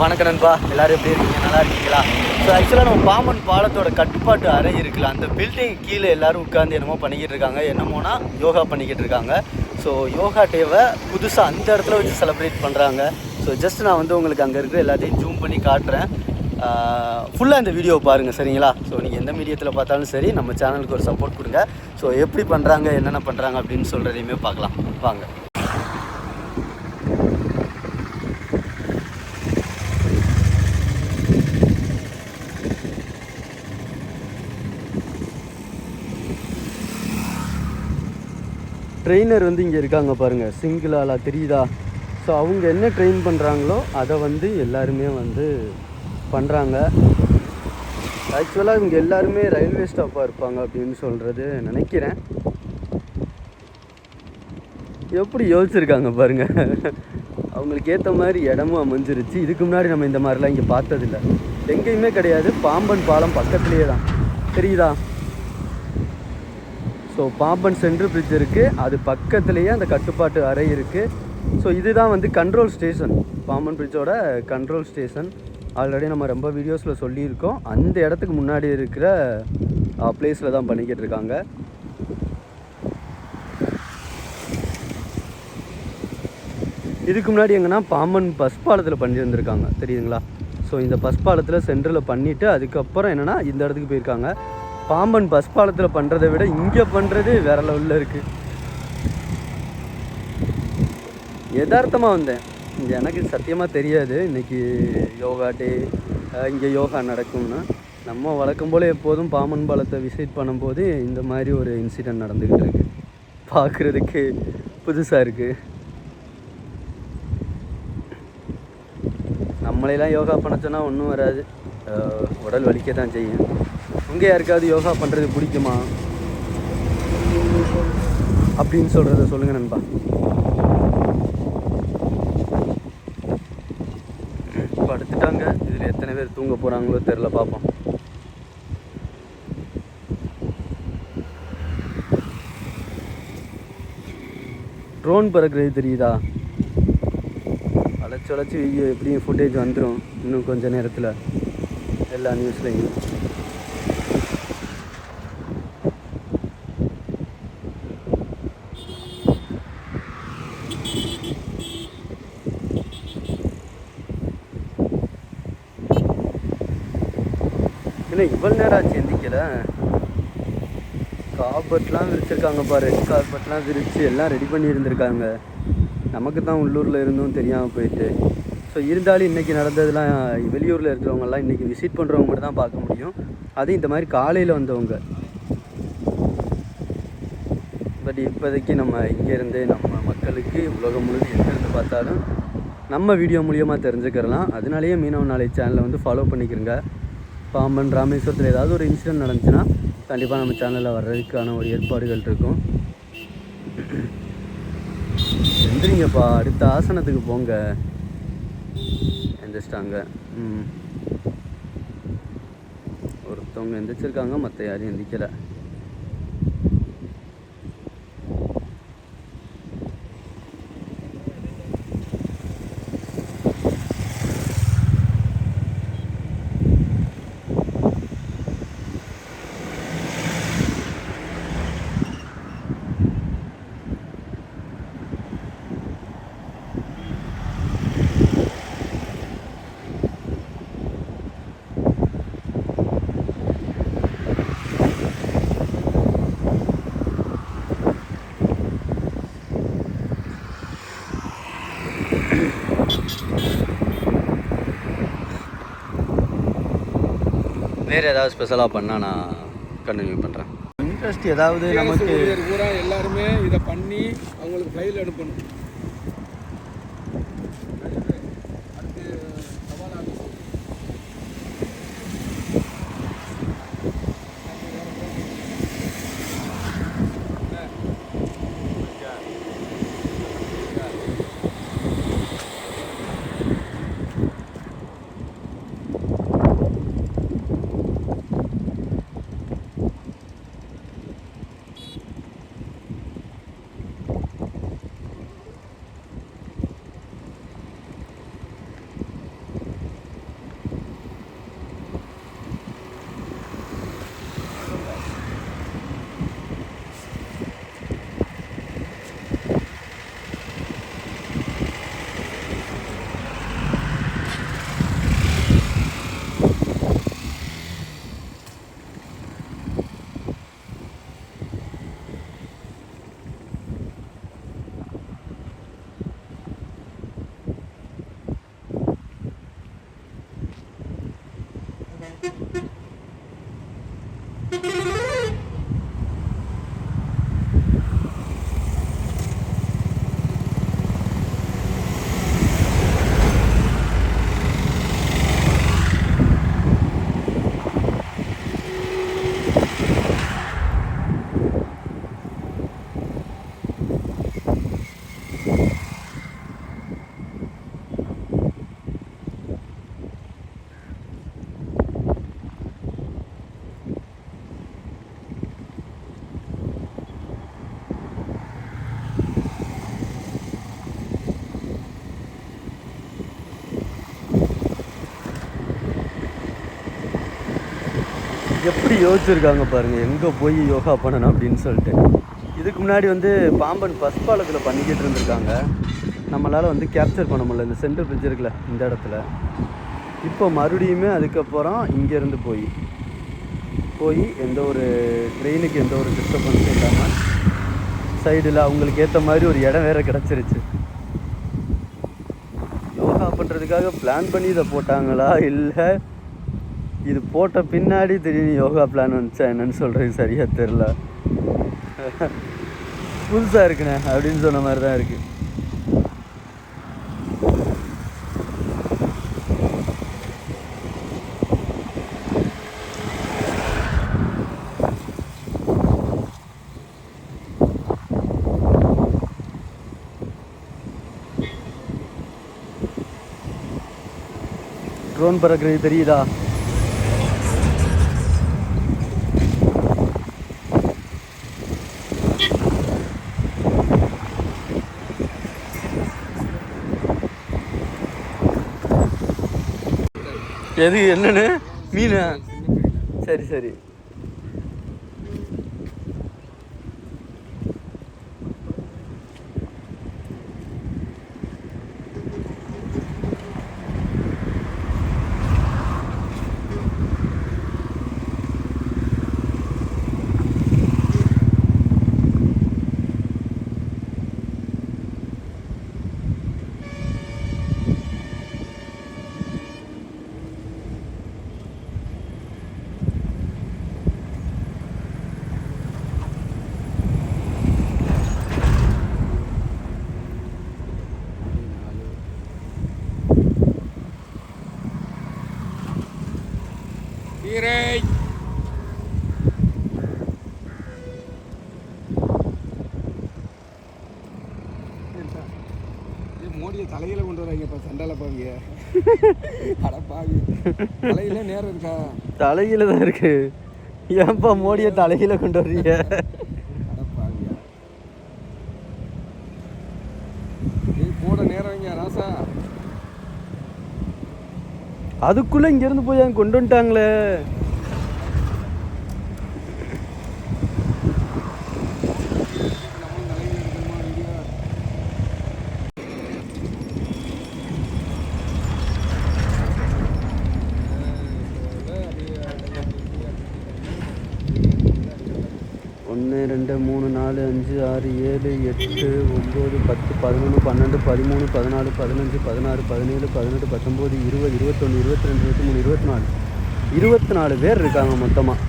வணக்கம் நண்பா. எல்லாரும் எப்படி இருக்கீங்க? நல்லா இருக்கீங்களா? ஸோ ஆக்சுவலாக நம்ம பாம்பன் பாலத்தோட கட்டுப்பாட்டு அறை இருக்குல்ல அந்த பில்டிங் கீழே எல்லாரும் உட்காந்து என்னமோ பண்ணிக்கிட்டு இருக்காங்க. என்னமோனா யோகா பண்ணிக்கிட்டு இருக்காங்க. ஸோ யோகா டேவை புதுசாக அந்த இடத்துல வச்சு செலிப்ரேட் பண்ணுறாங்க ஸோ ஜஸ்ட் நான் வந்து உங்களுக்கு அங்கே இருக்கிற எல்லாத்தையும் ஜூம் பண்ணி காட்டுறேன். ஃபுல்லாக இந்த வீடியோவை பாருங்கள் சரிங்களா? ஸோ நீங்கள் எந்த மீடியத்தில் பார்த்தாலும் சரி நம்ம சேனலுக்கு ஒரு சப்போர்ட் கொடுங்க. ஸோ எப்படி பண்ணுறாங்க என்னென்ன பண்ணுறாங்க அப்படின்னு சொல்கிறதையுமே பார்க்கலாம். வாங்க. ட்ரெயினர் வந்து இங்கே இருக்காங்க பாருங்கள் சிங்கிளாலா தெரியுதா? ஸோ அவங்க என்ன ட்ரெயின் பண்ணுறாங்களோ அதை வந்து எல்லாருமே வந்து பண்ணுறாங்க ஆக்சுவலாக இவங்க எல்லாருமே ரயில்வே ஸ்டாப்பாக இருப்பாங்க அப்படின்னு சொல்கிறது நினைக்கிறேன். எப்படி யோசிச்சிருக்காங்க பாருங்க. அவங்களுக்கு ஏற்ற மாதிரி இடமும் அமைஞ்சிருச்சு. இதுக்கு முன்னாடி நம்ம இந்த மாதிரிலாம் இங்கே பார்த்ததில்ல. எங்கேயுமே கிடையாது. பாம்பன் பாலம் பக்கத்துலேயே தான். தெரியுதா? ஸோ பாம்பன் சென்ட்ரல் பிரிட்ஜ் இருக்குது அது பக்கத்துலேயே அந்த கட்டுப்பாட்டு அறை இருக்குது ஸோ இதுதான் வந்து கண்ட்ரோல் ஸ்டேஷன் பாம்பன் பிரிட்ஜோட கண்ட்ரோல் ஸ்டேஷன் ஆல்ரெடி நம்ம ரொம்ப வீடியோஸில் சொல்லியிருக்கோம். அந்த இடத்துக்கு முன்னாடி இருக்கிற பிளேஸில் தான் பண்ணிக்கிட்டு இருக்காங்க. இதுக்கு முன்னாடி எங்கன்னா பாம்பன் பஸ் பாலத்தில் பண்ணியிருந்திருக்காங்க. தெரியுதுங்களா? ஸோ இந்த பஸ் பாலத்தில் சென்ட்ரலில் பண்ணிவிட்டு அதுக்கப்புறம் என்னென்னா இந்த இடத்துக்கு போயிருக்காங்க. பாம்பன் பஸ் பாலத்தில் பண்ணுறதை விட இங்கே பண்ணுறது வேற லெவலில் இருக்குது யதார்த்தமாக வந்தேன். இங்கே எனக்கு சத்தியமாக தெரியாது. இன்றைக்கி யோகா டே இங்கே யோகா நடக்கும்னா. நம்ம வழக்கம் போல் எப்போதும் பாம்பன் பாலத்தை விசிட் பண்ணும்போது இந்த மாதிரி ஒரு இன்சிடெண்ட் நடந்துக்கிட்டு இருக்கு. பார்க்குறதுக்கு புதுசாக இருக்குது நம்மளையெல்லாம் யோகா பண்ண சொன்னால் ஒன்றும் வராது. உடல் வலிக்க தான் செய்யும். உங்கள் யாருக்காவது யோகா பண்ணுறது பிடிக்குமா? அப்படின்னு சொல்கிறத சொல்லுங்கள் நண்பா. படுத்துட்டாங்க இதில் எத்தனை பேர் தூங்க போகிறாங்களோ தெரில பார்ப்போம். ட்ரோன் பறக்கிறது தெரியுதா? அழைச்சி வளைச்சி வீடியோ எப்படியும் ஃபுட்டேஜ் வந்துடும் இன்னும் கொஞ்சம் நேரத்தில். எல்லா நியூஸ்லையும் என்ன இவ்வளோ நேரம் ஆச்சு? எந்திக்கல. கார்பெட்லாம் விரிச்சிருக்காங்க பாரு. ரெட் கார்பெட்லாம் விரித்து எல்லாம் ரெடி பண்ணி இருந்திருக்காங்க நமக்கு தான் உள்ளூரில் இருந்தும் தெரியாமல் போயிட்டு. ஸோ இருந்தாலும் இன்றைக்கி நடந்ததுலாம் வெளியூரில் இருக்கிறவங்கலாம் இன்றைக்கி விசிட் பண்ணுறவங்க மட்டும் தான் பார்க்க முடியும். அதுவும் இந்த மாதிரி காலையில் வந்தவங்க. பட் இப்போதைக்கு நம்ம இங்கேருந்தே நம்ம மக்களுக்கு உலகம் முழுது எங்கேருந்து பார்த்தாலும் நம்ம வீடியோ மூலியமாக தெரிஞ்சுக்கிறலாம். அதனாலேயே மீனவ நாளை சேனலை வந்து ஃபாலோ பண்ணிக்கிறங்க பாம்பன் ராமேஸ்வரத்தில் ஏதாவது ஒரு இன்சிடென்ட் நடந்துச்சுன்னா கண்டிப்பாக நம்ம சேனலில் வர்றதுக்கான ஒரு ஏற்பாடுகள் இருக்கும். எந்திரிங்கப்பா அடுத்த ஆசனத்துக்கு போங்க. எந்திரிச்சிட்டாங்க. ம். ஒருத்தவங்க எந்திரிச்சிருக்காங்க மற்ற யாரும் எந்திரிக்கல வேறு ஏதாவது ஸ்பெஷலாக பண்ணால் நான் கண்டினியூ பண்ணுறேன் இன்ட்ரெஸ்ட் ஏதாவது நமக்கு எல்லாருமே இதை பண்ணி அவங்களுக்கு ஃபைல் அனுப்பணும். யோசிச்சிருக்காங்க பாருங்கள் எங்கே போய் யோகா பண்ணணும் அப்படின்னு சொல்லிட்டு. இதுக்கு முன்னாடி வந்து பாம்பன் பஸ் பாலத்தில் பண்ணிக்கிட்டு இருந்திருக்காங்க. நம்மளால் வந்து கேப்சர் பண்ண முடியல இந்த சென்டர் பிரிட்ஜ் இருக்குல்ல இந்த இடத்துல. இப்போ மறுபடியுமே அதுக்கப்புறம் இங்கேருந்து போய் போய் எந்த ஒரு ட்ரெயினுக்கு எந்த ஒரு டிஸ்டர்பன்ஸும் இல்லாமல் சைடில் அவங்களுக்கு ஏற்ற மாதிரி ஒரு இடம் வேறு கிடச்சிருச்சு. யோகா பண்ணுறதுக்காக பிளான் பண்ணி இதை போட்டாங்களா? இல்லை இது போட்ட பின்னாடி திடீர்னு யோகா பிளான் வந்துச்சா என்னன்னு சொல்கிறது சரியாக தெரில புதுசாக இருக்குண்ணே அப்படின்னு சொன்ன மாதிரி தான் இருக்குது ட்ரோன் பறக்கிறது தெரியுதா? எது என்னன்னு? மீன். சரி சரி. கீரை மோடியை தலையில கொண்டு வராங்க இப்போ சண்டால பாவிங்க அட பாவி. தலையில நேரம் இருக்கா? தலையில தான் இருக்கு. ஏன்பா மோடியை தலையில கொண்டு வர்றீங்க அட பாவியா நீ போட நேரம் வைங்க ராசா அதுக்குள்ளே இங்கேருந்து போய் அங்கே கொண்டு வந்துட்டாங்களே. ஒன்று ரெண்டு மூணு நாலு அஞ்சு ஆறு ஏழு எட்டு ஒம்பது பத்து பதினொன்று பன்னெண்டு பதிமூணு பதினாலு பதினஞ்சு பதினாறு பதினேழு பதினெட்டு பத்தொம்போது இருபது இருபத்தொன்று இருபத்தி ரெண்டு இருபத்தி மூணு இருபத்தி நாலு இருபத்தி நாலு பேர் இருக்காங்க மொத்தமாக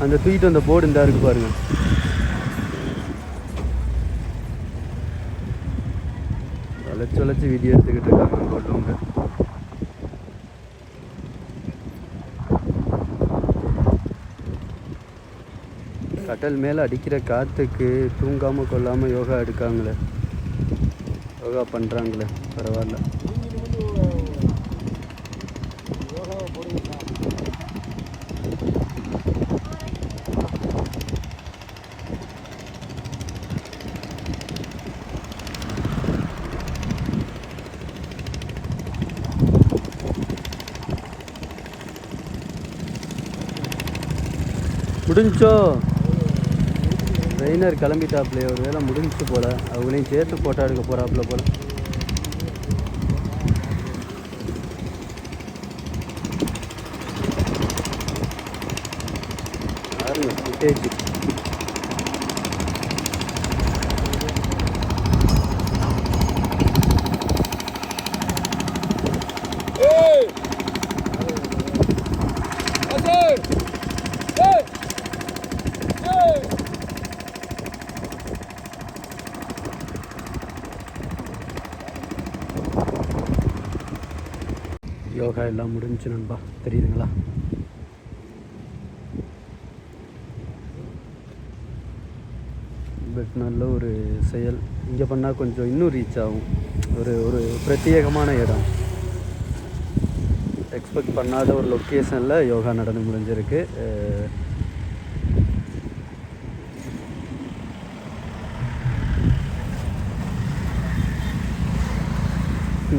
அந்த தூக்கிட்டு வந்த போர்டு இந்தா இருக்கு பாருங்கள் வளைச்சு வளைச்சு வீடியோ எடுத்துக்கிட்டு இருக்காங்க அங்க கடல் மேலே அடிக்கிற காற்றுக்கு தூங்காமல் கொள்ளாமல் யோகா எடுக்காங்களே. யோகா பண்ணுறாங்களே பரவாயில்ல. முடிஞ்சோ? ட்ரெயினர் கிளம்பிட்டாப்புல ஒரு வேளை முடிஞ்சு போல. அவங்களையும் சேர்த்து ஃபோட்டோ எடுக்க போகிறாப்புல போல. பாருங்க ஃபுட்டேஜ் யோகா எல்லாம் முடிஞ்சு நண்பா. தெரியுதுங்களா? பட் நல்ல ஒரு செயல். இங்கே பண்ணால் கொஞ்சம் இன்னும் ரீச் ஆகும். ஒரு ஒரு பிரத்யேகமான இடம். எக்ஸ்பெக்ட் பண்ணாத ஒரு லொக்கேஷனில் யோகா நடந்து முடிஞ்சிருக்கு.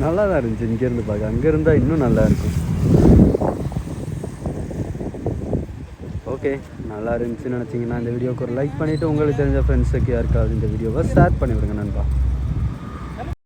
நல்லா தான் இருந்துச்சு இங்கேருந்து பார்க்க அங்கே இருந்தால் இன்னும் நல்லா இருக்கும். ஓகே நல்லா இருந்துச்சுன்னு நினச்சிங்கன்னா இந்த வீடியோக்கு ஒரு லைக் பண்ணிவிட்டு உங்களுக்கு தெரிஞ்ச ஃப்ரெண்ட்ஸுக்கு யாருக்காவது இந்த வீடியோவை ஷேர் பண்ணிவிடுங்க நண்பா.